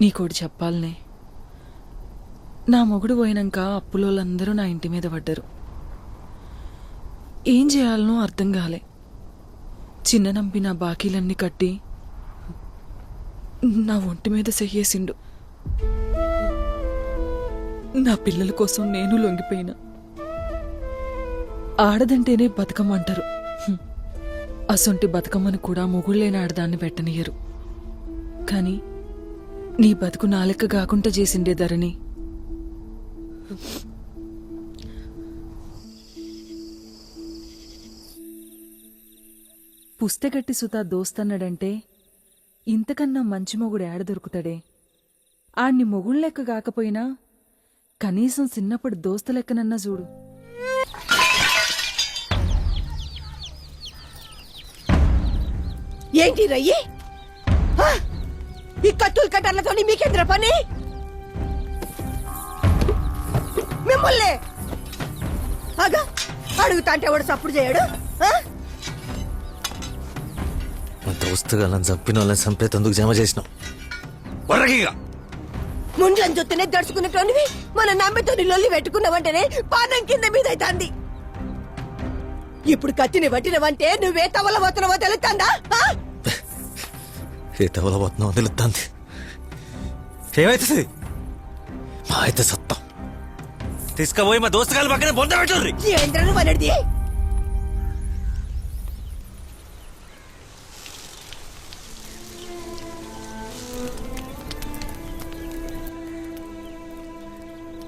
నీకోటి చెప్పాలనే. నా మొగుడు పోయినాక అప్పులోళ్ళందరూ నా ఇంటి మీద పడ్డరు. ఏం చేయాలనో అర్థం కాలే. చిన్న నంపి నా బాకీలన్నీ కట్టి నా ఒంటి మీద సెయ్యేసిండు. నా పిల్లల కోసం నేను లొంగిపోయినా. ఆడదంటేనే బతుకమ్మంటారు. అంటారు అసొంటి బతకమ్మను కూడా మొగుళ్ళైన ఆడదాన్ని పెట్టనియరు కానీ నీ బతుకు నాలెక్క కాకుండా చేసిండే ధరణి. పుస్తకట్టి సుత దోస్తన్నాడంటే ఇంతకన్నా మంచి మొగుడు ఏడ దొరుకుతాడే? ఆణ్ణి మొగుళ్ళెక్క లెక్క కాకపోయినా కనీసం చిన్నప్పుడు దోస్త లెక్కనన్నా చూడు. ఏంటి రయ్యి? హ? ఈ కత్తులు కట్టర్లతో మీకేంద్ర పని? మిమ్మల్ని. అగా అడుగుతా అంటే వాడు సప్పుడు చేయడు? మా దోస్తు గాలని చంపిన వాళ్ళని చంపేతందుకు జమ చేసినాం. వరగిగా ముండ్లను చూస్తేనే దడుచుకున్నటోనివి మన నమ్మితో లొల్లి పెట్టుకున్నావంటేనే పానం కింద మీద అవుతాంది ఇప్పుడు కత్తిని పట్టినవంటే నువ్వే తవల పోతున్నావో తెలుస్తుందా హ? ఏ తవల పోతున్నావు తెలుస్తుంది ఏమైతుంది మా అయితే సత్తం తీసుకుపోయి మా దోస్తు గారి పక్కన బొంద అనేది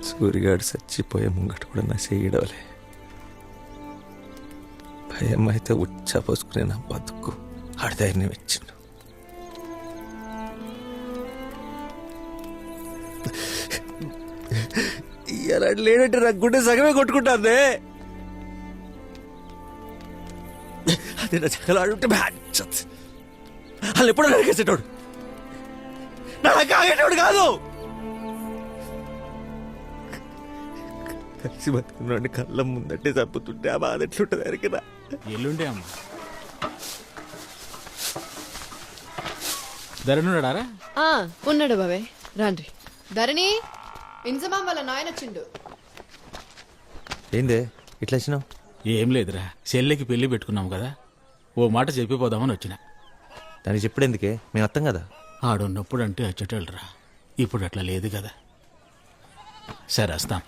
సూర్యగాడు చచ్చిపోయే ముంగట కూడా నా చేయడవలే భయం అయితే ఉచ్చ పోసుకునే నా బతుకు ఆడధైర్యం ఇచ్చిండు ఇలా లేడంటే నా గుండె సగమే కొట్టుకుంటాందే. అది నా చక్కలాడుంటే వాళ్ళు ఎప్పుడో నరికేసేటోడు నా కాగేటోడు కాదు. కలిసి బతుకున్నాడు కళ్ళ ముందంటే చంపుతుంటే ఆ బాధ ఎట్లుంటుంది ఎరికినా ఎల్లుండే అమ్మ. ధరణుడారా ఆ ఉన్నాడు బాబాయ్. రాండ్రి. ధరణి? ఇంజమాం వాళ్ళ నాయన వచ్చిండు ఏందే? ఇట్లా వచ్చినావు? ఏం లేదురా. చెల్లెకి పెళ్ళి పెట్టుకున్నాం కదా. ఓ మాట చెప్పిపోదామని వచ్చిన. దానికి చెప్పుడెందుకే? మేము అర్థం కదా? ఆడున్నప్పుడు అంటే అచ్చటోళ్ళరా. ఇప్పుడు అట్లా లేదు కదా. సరే వస్తాం.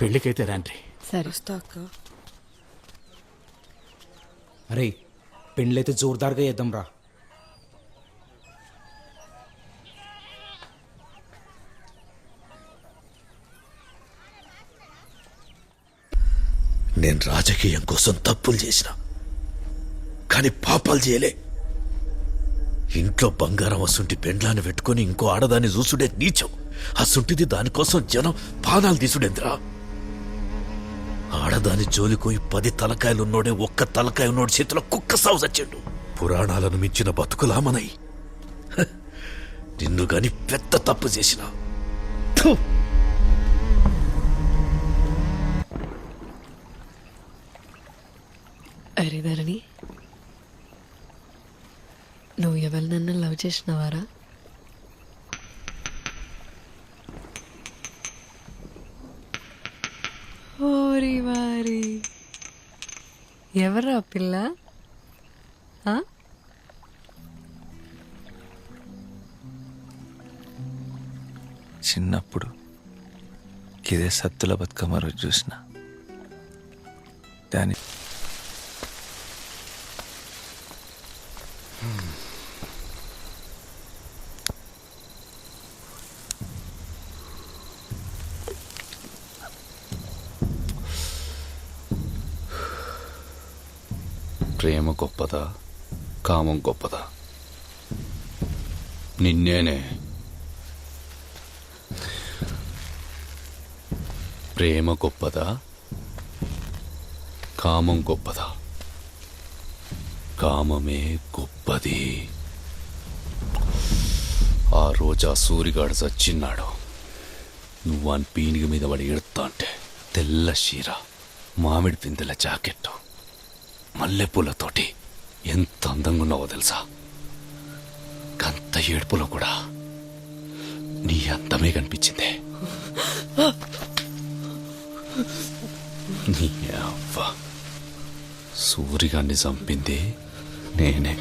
పెళ్ళికైతే రాండ్రి. సరే. అరే పెండ్లైతే జోర్దార్గా చేద్దాం రా నేను రాజకీయం కోసం తప్పులు చేసిన. కానీ పాపాలు చేయలే. ఇంట్లో బంగారం అసుంటి పెండ్లాన్ని పెట్టుకొని ఇంకో ఆడదాన్ని చూసుడే నీచం. అసుంటిది దానికోసం జనం పానాలు తీసుడేంద్రా. ఆడదాని జోలికోయి పది తలకాయలున్నోడే ఒక్క తలకాయ ఉన్నోడి చేతిలో కుక్క సాగు చచ్చాడు. పురాణాలను మించిన బతుకులా మనై నిన్ను గాని పెద్ద తప్పు చేసినా. అరే ధరణి నువ్వు ఎవరినన్నా లవ్ చేసినవారా? ఓరి వారి. ఎవరా పిల్ల? ఆ? చిన్నప్పుడు ఇదే సత్తుల బతుకమ్మ రోజు చూసిన. దాని ప్రేమ గొప్పదా? కామం గొప్పదా? నిన్నేనే. ప్రేమ గొప్పదా? కామం గొప్పదా? కామమే గొప్పది. ఆ రోజు ఆ సూరిగాడు చచ్చిన్నాడు. నువ్వు అని పీనిగి మీద పడి ఎడతా అంటే తెల్ల చీర మామిడి పిందెల జాకెట్టు. మల్లెపూలతోటి ఎంత అందంగా ఉన్నావో తెలుసా? కంత ఏడుపులో కూడా నీ అందమే కనిపించింది. నీ అవ్వ. సూరిగాన్ని చంపింది నేనే.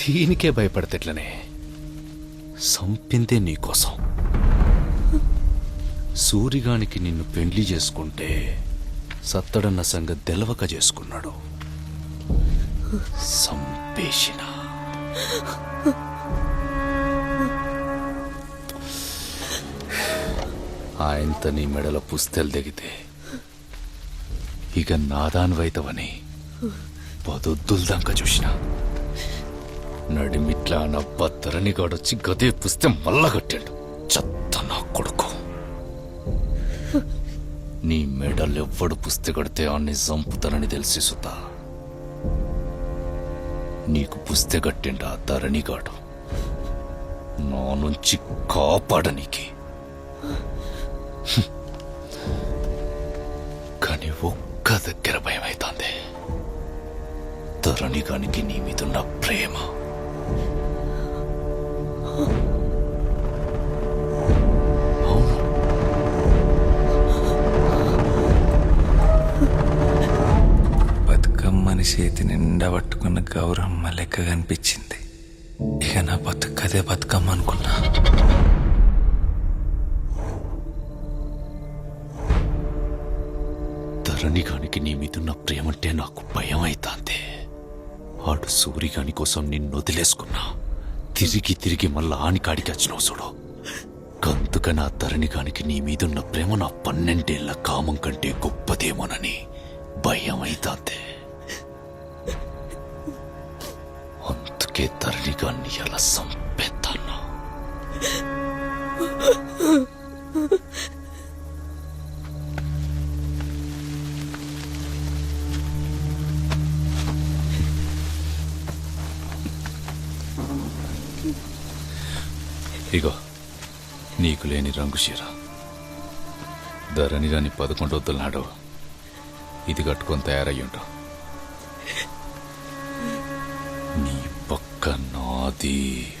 దీనికే భయపడతట్లనే సంపిందే నీకోసం సూరిగానికి నిన్ను పెండ్లి చేసుకుంటే సత్తడన్న సంగతి తెలవక చేసుకున్నాడు. సంపేషణ ఆయంత నీ మెడల పుస్తెలు దిగితే ఇక నాదాన్వైతవని పదొద్దుల దాకా చూసిన. నడిమిట్లా నా బత్తరని గాడొచ్చి గదే పుస్తే మళ్ళా కట్టాడు చెత్త నా కొడుకు. నీ మెడలెవ్వడు పుస్తె కడితే ఆన్ని చంపుతానని తెలిసి సుతా. నీకు పుస్తె కట్టిండా ధరణిగాడు నా నుంచి కాపాడనీకి కానీ ఒక్క దగ్గర భయమైతాంది. ధరణిగానికి నీ మీదున్న ప్రేమ. బతుకమ్మని చేతి నిండా పట్టుకున్న గౌరమ్మ లెక్క కనిపించింది ఇక నా బతుకదే బతుకమ్మ అనుకున్నా. ధరణిగానికి నీ మీదున్న ప్రేమంటే నాకు భయం అవుతాందే ఆడు సూరిగాని కోసం నిన్ను వదిలేసుకున్నా. తిరిగి తిరిగి మళ్ళా ఆనికాడికి వచ్చినావు చూడు. కందుక నా ధరణిగానికి నీ మీదున్న ప్రేమ నా పన్నెండేళ్ళ కామం కంటే గొప్పదేమోనని భయం అవుతాందే అందుకే ధరణిగాన్ని ఎలా సంపేస్తాను ఇగో నీకు లేని రంగు చీర ధరణి రాని పదకొండు వద్దుల నాడు ఇది కట్టుకొని తయారయ్యుంటావు The.